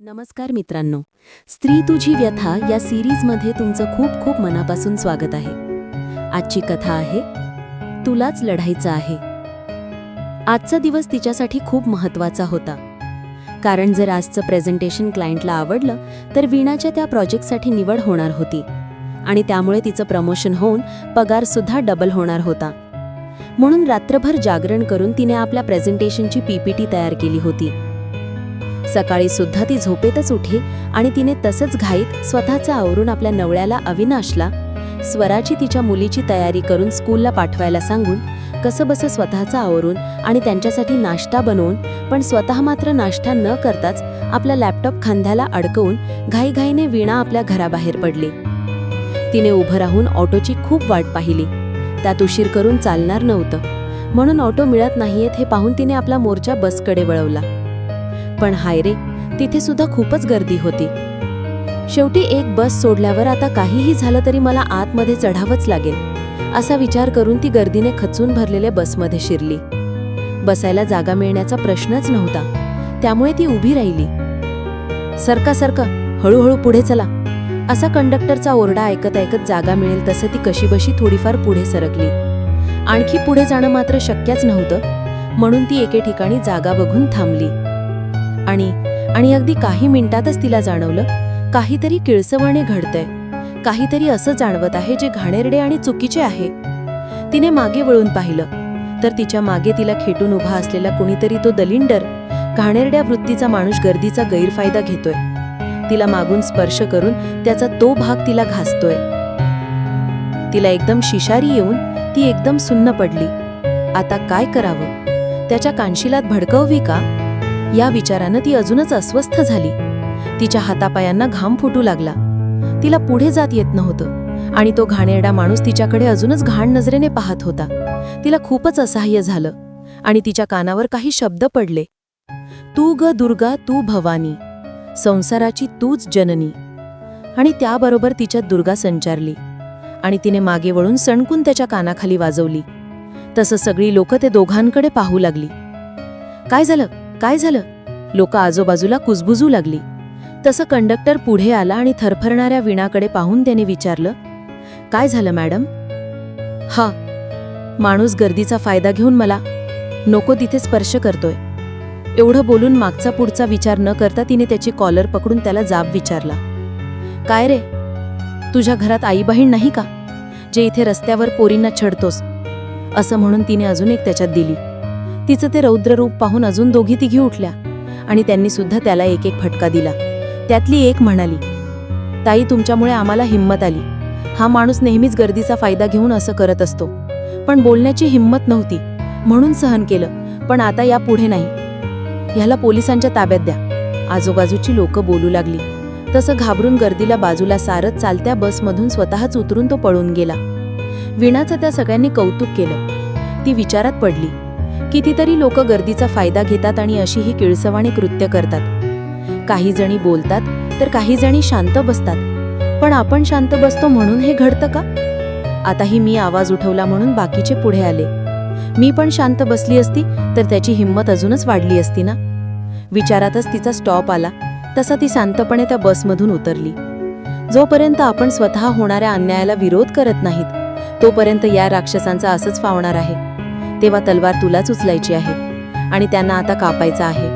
नमस्कार मित्रांनो. स्त्री तुझी व्यथा या सिरीजमध्ये तुमचं खूप खूप मनापासून स्वागत आहे. आजची कथा आहे तुलाच लढायचं आहे. आजचा दिवस तिच्यासाठी खूप महत्त्वाचा होता. कारण जर आजचं प्रेझेंटेशन क्लायंटला आवडलं तर वीणाच्या त्या प्रोजेक्टसाठी निवड होणार होती. आणि त्यामुळे तिचं प्रमोशन होऊन पगारसुद्धा डबल होणार होता. म्हणून रात्रभर जागरण करून तिने आपल्या प्रेझेंटेशनची पीपीटी तयार केली होती. सकाळी सुद्धा ती झोपेतच उठी आणि तिने तसंच घाईत स्वतःचं आवरून आपल्या नवळ्याला अविनाशला स्वराची तिच्या मुलीची तयारी करून स्कूलला पाठवायला सांगून कसंबसं स्वतःचा स्वतःचं आवरून आणि त्यांच्यासाठी नाश्ता बनवून पण स्वतः मात्र नाश्ता न करताच आपला लॅपटॉप खांद्याला अडकवून घाईघाईने वीणा आपल्या घराबाहेर पडली. तिने उभं राहून ऑटोची खूप वाट पाहिली. त्यात उशीर करून चालणार नव्हतं. म्हणून ऑटो मिळत नाहीयेत हे पाहून तिने आपला मोर्चा बसकडे वळवला. पण हाय रे तिथे सुद्धा खूपच गर्दी होती. शेवटी एक बस सोडल्यावर आता काहीही झालं तरी मला आतमध्ये चढावंच लागेल असा विचार करून ती गर्दीने खचून भरलेल्या बसमध्ये शिरली. बसायला जागा मिळण्याचा प्रश्नच नव्हता त्यामुळे ती उभी राहिली. सरका सरका हळूहळू पुढे चला. असा कंडक्टरचा ओरडा ऐकत ऐकत जागा मिळेल तसं ती कशीबशी थोडीफार पुढे सरकली. आणखी पुढे जाणं मात्र शक्यच नव्हतं म्हणून ती एके ठिकाणी जागा बघून थांबली. आणि आणि अगदी काही मिनिटातच तिला जाणवलं काहीतरी किळसवाणे घडतंय. काहीतरी असं जाणवत आहे जे घाणेरडे आणि चुकीचे आहे. तिने मागे वळून पाहिलं तर तिच्यामागे तिला खेटून उभा असलेला कुणीतरी तो दलिंडर घाणेरड्या वृत्तीचा माणूस गर्दीचा गैरफायदा घेतोय. तिला मागून स्पर्श करून त्याचा तो भाग तिला घासतोय. तिला एकदम शिशारी येऊन ती एकदम सुन्न पडली. आता काय करावं? त्याच्या कानशिलात भडकववी का? या विचारानं ती अजूनच अस्वस्थ झाली. तिच्या हातापायांना घाम फुटू लागला. तिला पुढे जात येत नव्हतं आणि तो घाणेरडा माणूस तिच्याकडे अजूनच घाण नजरेने पाहत होता. तिला खूपच असहाय्य झालं आणि तिच्या कानावर काही शब्द पडले. तू ग दुर्गा तू भवानी. संसाराची तूच जननी. आणि त्याबरोबर तिच्यात दुर्गा संचारली. आणि तिने मागे वळून सणकून त्याच्या कानाखाली वाजवली. तसं सगळी लोक ते दोघांकडे पाहू लागली. काय झालं? काय झालं? लोक आजूबाजूला कुजबुजू लागली. तसं कंडक्टर पुढे आला आणि थरफरणाऱ्या विणाकडे पाहून त्याने विचारलं काय झालं मॅडम? हा माणूस गर्दीचा फायदा घेऊन मला नको तिथे स्पर्श करतोय. एवढं बोलून मागचा पुढचा विचार न करता तिने त्याची कॉलर पकडून त्याला जाब विचारला. काय रे? तुझ्या घरात आई बहीण नाही का? जे इथे रस्त्यावर पोरींना छडतोस? असं म्हणून तिने अजून एक त्याच्यात दिली. तिचं ते रौद्र रूप पाहून अजून दोघी तिघी उठल्या आणि त्यांनी सुद्धा त्याला एक एक फटका दिला. त्यातली एक म्हणाली ताई तुमच्यामुळे आम्हाला हिंमत आली. हा माणूस नेहमीच गर्दीचा फायदा घेऊन असं करत असतो. पण बोलण्याची हिंमत नव्हती. म्हणून सहन केलं. पण आता या पुढे नाही. ह्याला पोलिसांच्या ताब्यात द्या. आजूबाजूची लोक बोलू लागली. तसं घाबरून गर्दीला बाजूला सारत चालत्या बसमधून स्वतःच उतरून तो पळून गेला. विणाचं त्या सगळ्यांनी कौतुक केलं. ती विचारात पडली कितीतरी लोक गर्दीचा फायदा घेतात आणि अशी ही किळसवाणी कृत्य करतात. काही जणी बोलतात तर काही जणी शांत बसतात. पण आपण शांत बसतो म्हणून हे घडतं का? आताही मी आवाज उठवला म्हणून बाकीचे पुढे आले. मी पण शांत बसली असती तर त्याची हिंमत अजूनच वाढली असती ना? विचारातच तिचा स्टॉप आला. तसा ती शांतपणे त्या बसमधून उतरली. जोपर्यंत आपण स्वतः होणाऱ्या अन्यायाला विरोध करत नाहीत तोपर्यंत या राक्षसांचा असंच फावणार आहे. तेव्हा तलवार तुलाच उचलायची आहे. आणि त्यांना आता कापायचं आहे.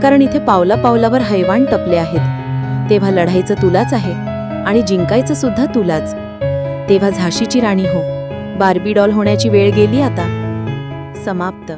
कारण इथे पावला पावलावर हैवान टपले आहेत. तेव्हा लढायचं तुलाच आहे. आणि जिंकायचं सुद्धा तुलाच. तेव्हा झाशीची राणी हो. बार्बी डॉल होण्याची वेळ गेली आता. समाप्त.